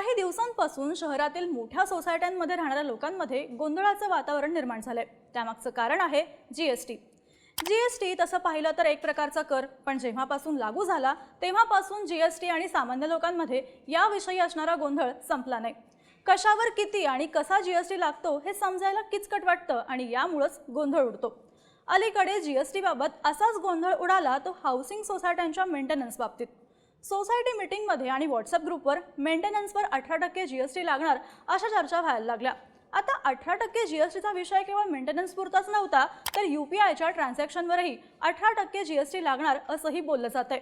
काही दिवसांपासून शहरातील मोठ्या सोसायट्यांमध्ये राहणाऱ्या लोकांमध्ये गोंधळाचं वातावरण निर्माण झालंय. त्यामागचं कारण आहे जीएसटी जीएसटी तसं पाहिलं तर एक प्रकारचा कर पण जेव्हापासून लागू झाला तेव्हापासून जीएसटी आणि सामान्य लोकांमध्ये याविषयी असणारा गोंधळ संपला नाही. कशावर किती आणि कसा जीएसटी लागतो हे समजायला किचकट वाटतं आणि यामुळंच गोंधळ उडतो. अलीकडे जीएसटी बाबत असाच गोंधळ उडाला तो हाऊसिंग सोसायट्यांच्या मेंटेनन्स बाबतीत. सोसायटी मीटिंगमध्ये आणि व्हॉट्सअप ग्रुपवर मेंटेनन्सवर अठरा टक्के जी एस टी लागणार अशा चर्चा व्हायला लागल्या. आता अठरा टक्के जी एस टीचा विषय केवळ मेंटेनन्स पुरताच नव्हता तर यू पी आयच्या ट्रान्झॅक्शनवरही अठरा टक्के जी एस टी लागणार असंही बोललं जात आहे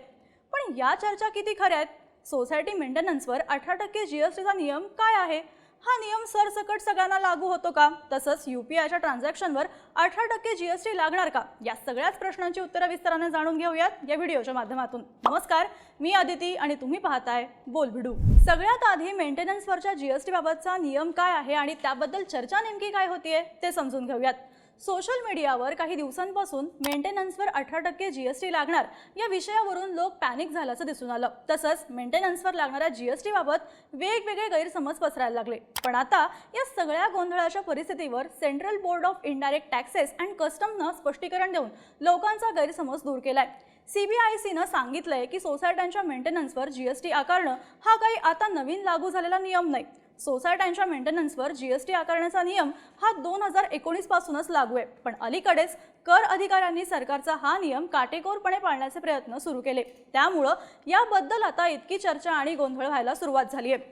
पण या चर्चा किती खऱ्या आहेत? सोसायटी मेंटेनन्सवर अठरा टक्के जी एस टीचा नियम काय आहे? हा नियम सरसकट सगळ्यांना लागू होतो का? तसंच युपीआयच्या ट्रान्झॅक्शनवर अठरा टक्के जीएसटी लागणार का? या सगळ्याच प्रश्नांची उत्तरं विस्ताराने जाणून घेऊयात या व्हिडिओच्या माध्यमातून. नमस्कार मी आदिती आणि तुम्ही पाहताय बोलभिडू सगळ्यात आधी मेंटेनन्सवरच्या जीएसटी बाबतचा नियम काय आहे आणि त्याबद्दल चर्चा नेमकी काय होतीये ते समजून घेऊयात. सोशल मीडियावर काही दिवसांपासून मेंटेनन्सवर अठरा टक्के जीएसटी लागणार. या विषयावरून लोक पॅनिक झाल्याचं दिसून आलं. तसंच मेंटेनन्सवर लागणाऱ्या जीएसटी बाबत वेगवेगळे गैरसमज पसरायला लागले. पण आता या सगळ्या गोंधळाच्या परिस्थितीवर central board of indirect taxes and कस्टमनं स्पष्टीकरण देऊन लोकांचा गैरसमज दूर केलाय. सीबीआयसीनं सांगितलंय की सोसायट्यांच्या मेंटेनन्सवर जीएसटी आकारणं हा काही आता नवीन लागू झालेला नियम नाही. सोसायट्यांच्या मेंटेनन्सवर जीएसटी आकारण्याचा नियम हा दोन हजार एकोणीसपासूनच लागू आहे. पण अलीकडेच कर अधिकाऱ्यांनी सरकारचा हा नियम काटेकोरपणे पाळण्याचे प्रयत्न सुरू केले. त्यामुळं याबद्दल आता इतकी चर्चा आणि गोंधळ व्हायला सुरुवात झाली आहे.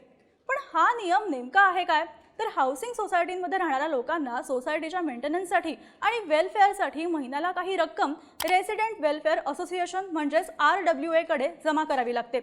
पण हा नियम नेमका आहे काय? तर हाऊसिंग सोसायटींमध्ये राहणाऱ्या लोकांना सोसायटीच्या मेंटेनन्ससाठी आणि वेलफेअरसाठी महिन्याला काही रक्कम रेसिडेंट वेलफेअर असोसिएशन म्हणजेच आर डब्ल्यू एकडे जमा करावी लागते.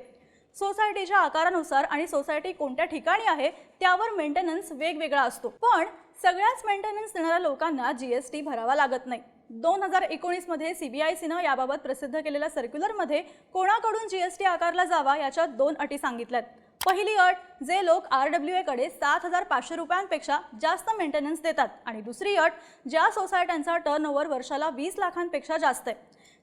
सोसायटीच्या आकारानुसार आणि सोसायटी कोणत्या ठिकाणी आहे त्यावर मेंटेनन्स वेगवेगळा असतो. पण सगळ्याच मेंटेनन्स देणाऱ्या लोकांना जीएसटी भरावा लागत नाही. दोन हजार एकोणीसमध्ये सी बी आय सीनं याबाबत प्रसिद्ध केलेल्या सर्क्युलरमध्ये कोणाकडून जीएसटी आकारला जावा याच्या दोन अटी सांगितल्यात. पहिली अट जे लोक आर डब्ल्यू एकडे सात हजार पाचशे रुपयांपेक्षा जास्त मेंटेनन्स देतात. आणि दुसरी अट ज्या सोसायट्यांचा टर्न ओव्हर वर्षाला वीस लाखांपेक्षा जास्त आहे.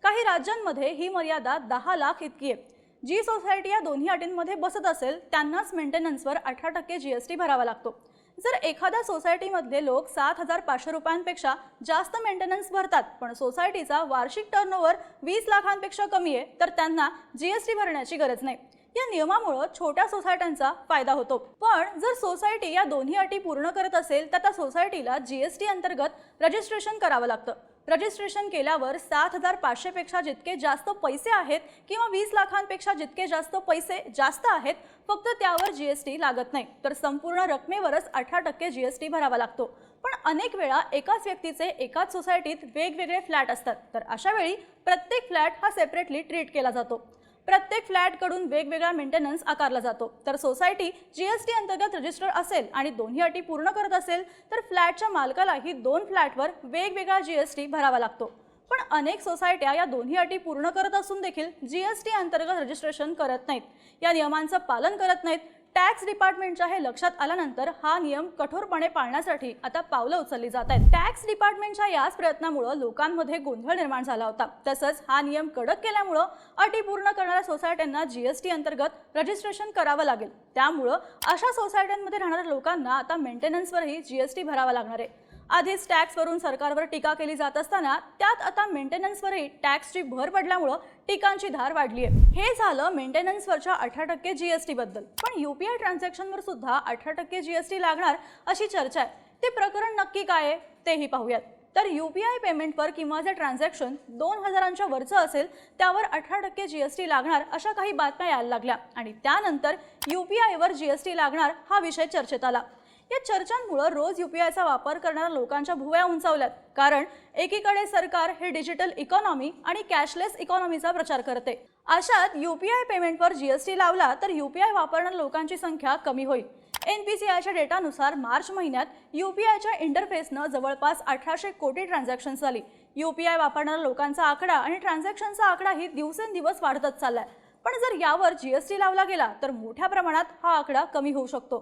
काही राज्यांमध्ये ही मर्यादा दहा लाख इतकी आहे. जी सोसायटी या दोन्ही अटींमध्ये बसत असेल त्यांनाच मेंटेनन्सवर अठरा टक्के जीएसटी भरावा लागतो. जर एखाद्या सोसायटीमधले लोक सात हजार पाचशे रुपयांपेक्षा जास्त मेंटेनन्स भरतात पण सोसायटीचा वार्षिक टर्नओव्हर वीस लाखांपेक्षा कमी आहे तर त्यांना जीएसटी भरण्याची गरज नाही. या नियमामुळं छोट्या सोसायट्यांचा फायदा होतो. पण जर सोसायटी या दोन्ही अटी पूर्ण करत असेल तर त्या सोसायटीला जीएसटी अंतर्गत रजिस्ट्रेशन करावं लागतं. रजिस्ट्रेशन केल्यावर सात हजार पाचशेपेक्षा जितके जास्त पैसे आहेत किंवा वीस लाखांपेक्षा जितके जास्त पैसे जास्त आहेत फक्त त्यावर जीएसटी लागत नाही. तर संपूर्ण रकमेवरच अठरा टक्के जीएसटी भरावा लागतो. पण अनेक वेळा एकाच व्यक्तीचे एकाच सोसायटीत वेगवेगळे फ्लॅट असतात. तर अशा वेळी प्रत्येक फ्लॅट हा सेपरेटली ट्रीट केला जातो. प्रत्येक फ्लॅटकडून वेगवेगळा मेंटेनन्स आकारला जातो. तर सोसायटी जीएसटी अंतर्गत रजिस्टर असेल आणि दोन्ही अटी पूर्ण करत असेल तर फ्लॅटच्या मालकालाही दोन फ्लॅटवर वेगवेगळा जीएसटी भरावा लागतो. पण अनेक सोसायट्या या दोन्ही अटी पूर्ण करत असून देखील जीएसटी अंतर्गत रजिस्ट्रेशन करत नाहीत. या नियमांचं पालन करत नाहीत. टॅक्स डिपार्टमेंटच्या हे लक्षात आल्यानंतर हा नियम कठोरपणे पाळण्यासाठी आता पावलं उचलली जात आहेत. टॅक्स डिपार्टमेंटच्या याच प्रयत्नामुळं लोकांमध्ये गोंधळ निर्माण झाला होता. तसंच हा नियम कडक केल्यामुळं अटी पूर्ण करणाऱ्या सोसायट्यांना जीएसटी अंतर्गत रजिस्ट्रेशन करावं लागेल. त्यामुळं अशा सोसायट्यांमध्ये राहणाऱ्या लोकांना आता मेंटेनन्सवरही जीएसटी भरावा लागणार आहे. आधीच टॅक्सवरून सरकारवर टीका केली जात असताना त्यात आता मेंटेनन्सवरही टॅक्सची भर पडल्यामुळं टीकांची धार वाढली आहे हे झालं मेंटेनन्सवरच्या अठरा टक्के जीएसटी बद्दल. पण युपीआय ट्रान्झॅक्शनवर सुद्धा अठरा टक्के जीएसटी लागणार अशी चर्चा आहे. ते प्रकरण नक्की काय आहे तेही पाहूयात. तर युपीआय पेमेंटवर किंवा जे ट्रान्झॅक्शन दोन हजारांच्या वरचं असेल त्यावर अठरा टक्के जीएसटी लागणार अशा काही बातम्या यायला लागल्या. आणि त्यानंतर युपीआयवर जीएसटी लागणार हा विषय चर्चेत आला. या चर्चांमुळं रोज युपीआयचा वापर करणाऱ्या लोकांच्या भुव्या उंचावल्यात. कारण एकीकडे सरकार हे डिजिटल इकॉनॉमी आणि कॅशलेस इकॉनॉमीचा प्रचार करते. अशात युपीआय पेमेंटवर जीएसटी लावला तर युपीआय वापरणाऱ्या लोकांची संख्या कमी होईल. एन पी जी आयच्या डेटानुसार मार्च महिन्यात युपीआयच्या इंटरफेसनं जवळपास अठराशे कोटी ट्रान्झॅक्शन झाली. युपीआय वापरणाऱ्या लोकांचा आकडा आणि ट्रान्झॅक्शनचा आकडाही दिवसेंदिवस वाढतच चाललाय. पण जर यावर जीएसटी लावला गेला तर मोठ्या प्रमाणात हा आकडा कमी होऊ शकतो.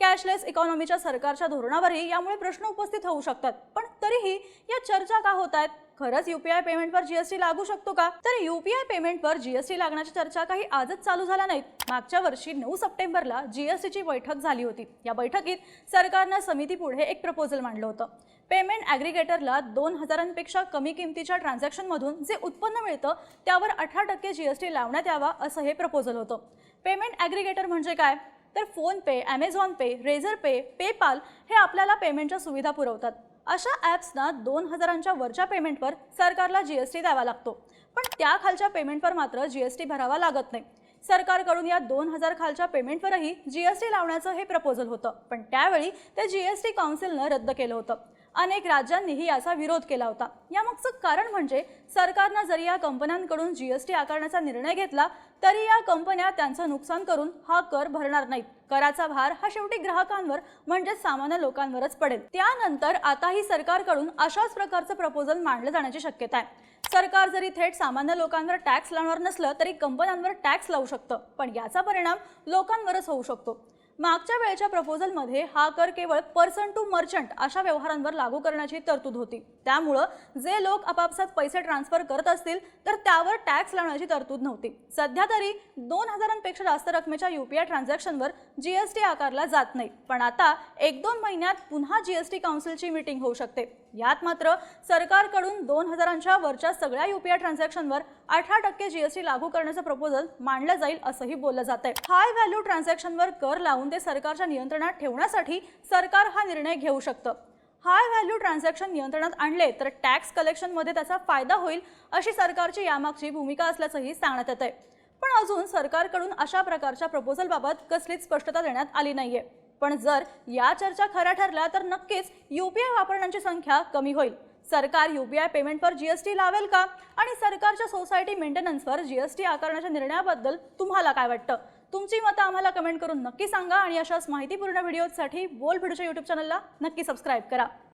कॅशलेस इकॉनॉमीच्या सरकारच्या धोरणावरही यामुळे प्रश्न उपस्थित होऊ शकतात. पण तरीही या चर्चा का होत आहेत? खरंच युपीआय पेमेंटवर जीएसटी लागू शकतो का? तर युपीआय पेमेंटवर जीएसटी लागण्याची चर्चा काही आजच चालू झाल्या नाहीत. मागच्या वर्षी नऊ सप्टेंबरला जीएसटीची बैठक झाली होती. या बैठकीत सरकारनं समितीपुढे एक प्रपोजल मांडलं होतं. पेमेंट ॲग्रिगेटरला दोन हजारांपेक्षा कमी किमतीच्या ट्रान्झॅक्शनमधून जे उत्पन्न मिळतं त्यावर अठरा टक्के जीएसटी लावण्यात यावा असं हे प्रपोजल होतं. पेमेंट ॲग्रिगेटर म्हणजे काय? तर PhonePe Amazon Pay Razorpay PayPal हे आपल्याला पेमेंटच्या सुविधा पुरवतात. अशा ॲप्सना दोन हजारांच्या वरच्या पेमेंटवर सरकारला जी एस टी द्यावा लागतो. पण त्या खालच्या पेमेंटवर मात्र जी एस टी भरावा लागत नाही. सरकारकडून या दोन हजार खालच्या पेमेंटवरही टी लावण्याचं हे प्रपोजल होतं. पण त्यावेळी ते जी एस टी काउन्सिलनं रद्द केलं होतं. अनेक राज्यांनीही याचा विरोध केला होता. यामागचं कारण म्हणजे सरकारनं जरी या कंपन्यांकडून जी एस टी आकारण्याचा निर्णय घेतला तरी या कंपन्या त्यांचं नुकसान करून हा कर भरणार नाहीत. कराचा भार हा शेवटी ग्राहकांवर म्हणजेच सामान्य लोकांवरच पडेल. त्यानंतर आताही सरकारकडून अशाच प्रकारचं प्रपोजल मांडलं जाण्याची शक्यता आहे. सरकार जरी थेट सामान्य लोकांवर टॅक्स लावणार नसलं तरी कंपन्यांवर टॅक्स लावू शकतं. पण याचा परिणाम लोकांवरच होऊ शकतो. मागच्या वेळेच्या प्रपोजलमध्ये हा कर केवळ पर्सन टू मर्चंट अशा व्यवहारांवर लागू करण्याची तरतूद होती. त्यामुळं जे लोक आपापसात पैसे ट्रान्सफर करत असतील तर त्यावर टॅक्स लावण्याची तरतूद नव्हती. सध्या तरी दोन हजारांपेक्षा जास्त रकमेच्या युपीआय ट्रान्झॅक्शनवर जीएसटी आकारला जात नाही. पण आता एक दोन महिन्यात पुन्हा जीएसटी काउन्सिलची मीटिंग होऊ शकते. यात मात्र सरकारकडून दोन हजारांच्या वरच्या सगळ्या युपीआय ट्रान्झॅक्शनवर अठरा टक्के जीएसटी लागू करण्याचं प्रपोजल मांडलं जाईल असंही बोललं जात आहे हाय व्हॅल्यू ट्रान्झॅक्शनवर कर लावून ते सरकारच्या नियंत्रणात ठेवण्यासाठी सरकार हा निर्णय घेऊ शकतं. हाय व्हॅल्यू ट्रान्झॅक्शन नियंत्रणात आणले तर टॅक्स कलेक्शनमध्ये त्याचा फायदा होईल अशी सरकारची यामागची भूमिका असल्याचंही सांगण्यात येत आहे पण अजून सरकारकडून अशा प्रकारच्या प्रपोजलबाबत कसलीच स्पष्टता देण्यात आली नाहीये. पण जर या चर्चा खऱ्या ठरल्या तर नक्कीच यूपीआय वापरण्याची संख्या कमी होईल. सरकार यूपीआय पेमेंटवर जीएसटी लावेल का? आणि सरकारच्या सोसायटी मेंटेनन्सवर जीएसटी आकारण्याच्या निर्णयाबद्दल तुम्हाला काय वाटतं? तुमची मतं आम्हाला कमेंट करून नक्की सांगा आणि अशाच माहितीपूर्ण व्हिडिओसाठी बोल भिडूच्या यूट्यूब चॅनलला नक्की सबस्क्राईब करा.